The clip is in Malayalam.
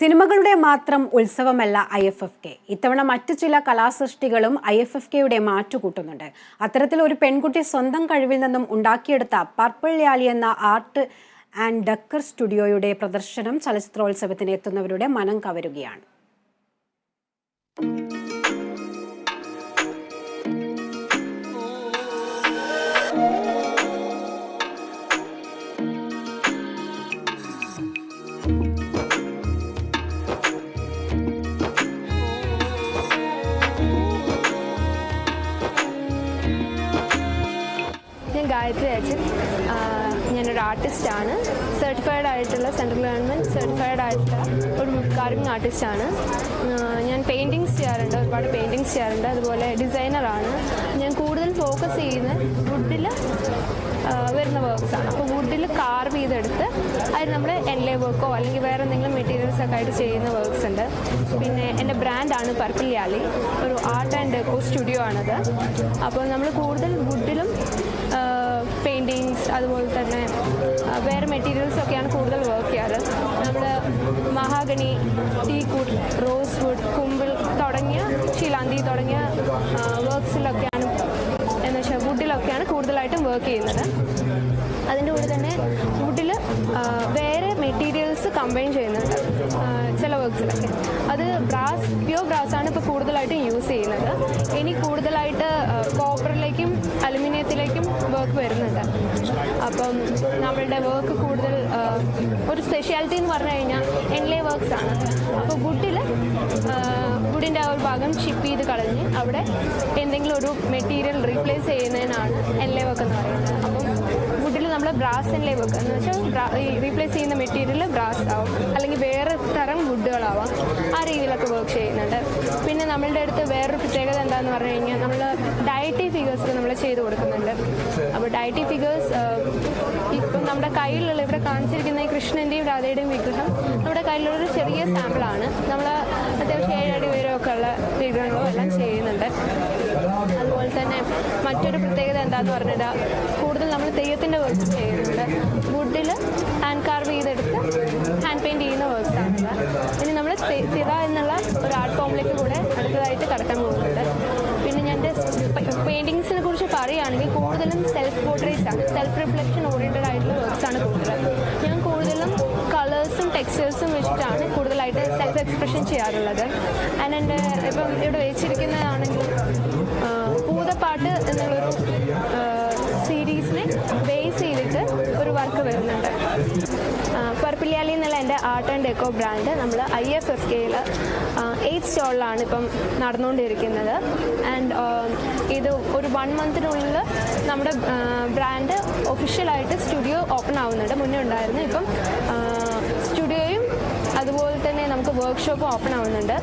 സിനിമകളുടെ മാത്രം ഉത്സവമല്ല ഐ എഫ് എഫ് കെ. ഇത്തവണ മറ്റു ചില കലാസൃഷ്ടികളും ഐ എഫ് എഫ് കെയുടെ മാറ്റുകൂട്ടുന്നുണ്ട്. അത്തരത്തിൽ ഒരു പെൺകുട്ടി സ്വന്തം കഴിവിൽ നിന്നും ഉണ്ടാക്കിയെടുത്ത പർപ്പിൾ ലാലി എന്ന ആർട്ട് ആൻഡ് ഡക്കർ സ്റ്റുഡിയോയുടെ പ്രദർശനം ചലച്ചിത്രോത്സവത്തിന് എത്തുന്നവരുടെ മനം കവരുകയാണ്. ഗായത്രി അച്ഛൻ. ഞാനൊരു ആർട്ടിസ്റ്റാണ്. സർട്ടിഫൈഡ് ആയിട്ടുള്ള സെൻട്രൽ ഗവൺമെന്റ് സർട്ടിഫൈഡ് ആയിട്ടുള്ള ഒരു വുഡ് കാർവിംഗ് ആർട്ടിസ്റ്റാണ് ഞാൻ പെയിന്റിങ്സ് ചെയ്യാറുണ്ട് ഒരുപാട് പെയിന്റിങ്സ് ചെയ്യാറുണ്ട്. അതുപോലെ ഡിസൈനറാണ് ഞാൻ കൂടുതൽ ഫോക്കസ് ചെയ്യുന്നത് വുഡിൽ വരുന്ന വർക്ക്സാണ് അപ്പോൾ വുഡിൽ കാർവ് ചെയ്തെടുത്ത് അതിന് നമ്മൾ എൻലേ വർക്കോ അല്ലെങ്കിൽ വേറെ എന്തെങ്കിലും മെറ്റീരിയൽസ് ഒക്കെ ആയിട്ട് ചെയ്യുന്ന വർക്ക്സ് ഉണ്ട്. പിന്നെ എന്റെ ബ്രാൻഡാണ് പർപ്പിൾ യാലി ഒരു ആർട്ട് ആൻഡ് ഡെക്കോ സ്റ്റുഡിയോ ആണത്. അപ്പോൾ നമ്മൾ കൂടുതൽ വുഡിലും പെയിന്റിങ്സ് അതുപോലെ തന്നെ വേറെ മെറ്റീരിയൽസ് ഒക്കെയാണ് കൂടുതൽ വർക്ക് ചെയ്യാറ്. നമ്മൾ മഹാഗണി ടീക്കൂട്ട് റോസ് വുഡ് കുമ്പിൾ തുടങ്ങിയ ശീലാന്തി തുടങ്ങിയ വർക്ക്സിലൊക്കെയാണ് എന്ന് വെച്ചാൽ വുഡിലൊക്കെയാണ് കൂടുതലായിട്ടും വർക്ക് ചെയ്യുന്നത്. അതിന്റെ കൂടെ തന്നെ വുഡിൽ വേറെ മെറ്റീരിയൽസ് കമ്പൈൻ ചെയ്യുന്നുണ്ട്. വർക്ക്സിലൊക്കെ അത് ബ്രാസ് പ്യൂർ ബ്രാസ് ആണ് ഇപ്പോൾ കൂടുതലായിട്ടും യൂസ് ചെയ്യുന്നത്. ഇനി കൂടുതലായിട്ട് കോപ്പറിലേക്കും അലുമിനിയത്തിലേക്കും വർക്ക് വരുന്നുണ്ട്. അപ്പം നമ്മളുടെ വർക്ക് കൂടുതൽ ഒരു സ്പെഷ്യാലിറ്റി എന്ന് പറഞ്ഞു കഴിഞ്ഞാൽ എൻലേ വർക്ക്സ് ആണ്. അപ്പോൾ വുഡിൽ വുഡിന്റെ ആ ഒരു ഭാഗം ഷിപ്പ് ചെയ്ത് കളഞ്ഞ് അവിടെ എന്തെങ്കിലും ഒരു മെറ്റീരിയൽ റീപ്ലേസ് ചെയ്യുന്നതിനാണ് എൻലേ വർക്ക് എന്ന് പറയുന്നത്. അപ്പം വുഡിൽ നമ്മൾ ബ്രാസ് എൻലേ വർക്ക് എന്ന് വെച്ചാൽ റീപ്ലേസ് ചെയ്യുന്ന മെറ്റീരിയൽ ബ്രാസ് ആവും. അല്ലെങ്കിൽ വേറെ രീതിയിലൊക്കെ വർക്ക് ചെയ്യുന്നുണ്ട്. പിന്നെ നമ്മളുടെ അടുത്ത് വേറൊരു പ്രത്യേകത എന്താണെന്ന് പറഞ്ഞു കഴിഞ്ഞാൽ നമ്മൾ ഡയറ്റി ഫിഗേഴ്സ് നമ്മൾ ചെയ്ത് കൊടുക്കുന്നുണ്ട്. അപ്പോൾ ഡയറ്റി ഫിഗേഴ്സ് ഇപ്പം നമ്മുടെ കയ്യിലുള്ള ഇവിടെ കാണിച്ചിരിക്കുന്ന ഈ കൃഷ്ണന്റെയും രാധയുടെയും വിഗ്രഹം നമ്മുടെ കയ്യിലുള്ള ഒരു ചെറിയ സാമ്പിളാണ് നമ്മൾ അത്യാവശ്യം ഏഴടി ഉയരമൊക്കെ ഉള്ള വിഗ്രഹങ്ങളും എല്ലാം ചെയ്യുന്നുണ്ട്. അതുപോലെ തന്നെ മറ്റൊരു പ്രത്യേകത എന്താന്ന് പറഞ്ഞിട്ട് കൂടുതൽ നമ്മൾ തെയ്യത്തിന്റെ വർക്ക് ചെയ്യുന്നുണ്ട്. വുഡിൽ ഹാൻഡ് കാർവ് ചെയ്തെടുത്ത് ഹാൻഡ് പെയിന്റ് ചെയ്യുന്ന വർക്ക്സ് ആണ്. ഇനി തിറ എന്നുള്ള ഒരു ആർട്ട് ഫോമിലേക്ക് കൂടെ അടുത്തതായിട്ട് കടക്കാൻ പോകുന്നുണ്ട്. പിന്നെ ഞാൻ പെയിന്റിങ്സിനെ കുറിച്ച് പറയുകയാണെങ്കിൽ കൂടുതലും സെൽഫ് പോർട്രേറ്റ്സ് ആണ്. സെൽഫ് റിഫ്ലക്ഷൻ ഓറിയന്റഡ് ആയിട്ടുള്ള വർക്ക്സ് ആണ് കൂടുതൽ ഞാൻ കൂടുതലും കളേഴ്സും ടെക്സ്റ്റേഴ്സും വെച്ചിട്ടാണ് കൂടുതലായിട്ട് സെൽഫ് എക്സ്പ്രഷൻ ചെയ്യാറുള്ളത്. ആൻഡ് എന്റെ ഇപ്പം ഇവിടെ വെച്ചിരിക്കുന്നതാണെങ്കിൽ പൂതപ്പാട്ട് എന്നുള്ളൊരു സീരീസിനെ ബേസ് ചെയ്തിട്ട് ഒരു വർക്ക് വരുന്നുണ്ട്. എന്റെ ആർട്ട് ആൻഡ് ഡെക്കോ ബ്രാൻഡ് നമ്മൾ ഐ എഫ് എഫ് കെയിൽ എയ്റ്റ് സ്റ്റോളിലാണ് ഇപ്പം നടന്നുകൊണ്ടിരിക്കുന്നത്. ആൻഡ് ഇത് ഒരു വൺ മന്തിനുള്ളിൽ നമ്മുടെ ബ്രാൻഡ് ഒഫീഷ്യലായിട്ട് സ്റ്റുഡിയോ ഓപ്പൺ ആവുന്നുണ്ട്. മുന്നേ ഉണ്ടായിരുന്നു. ഇപ്പം സ്റ്റുഡിയോയും അതുപോലെ തന്നെ നമുക്ക് വർക്ക്ഷോപ്പും ഓപ്പൺ ആവുന്നുണ്ട്.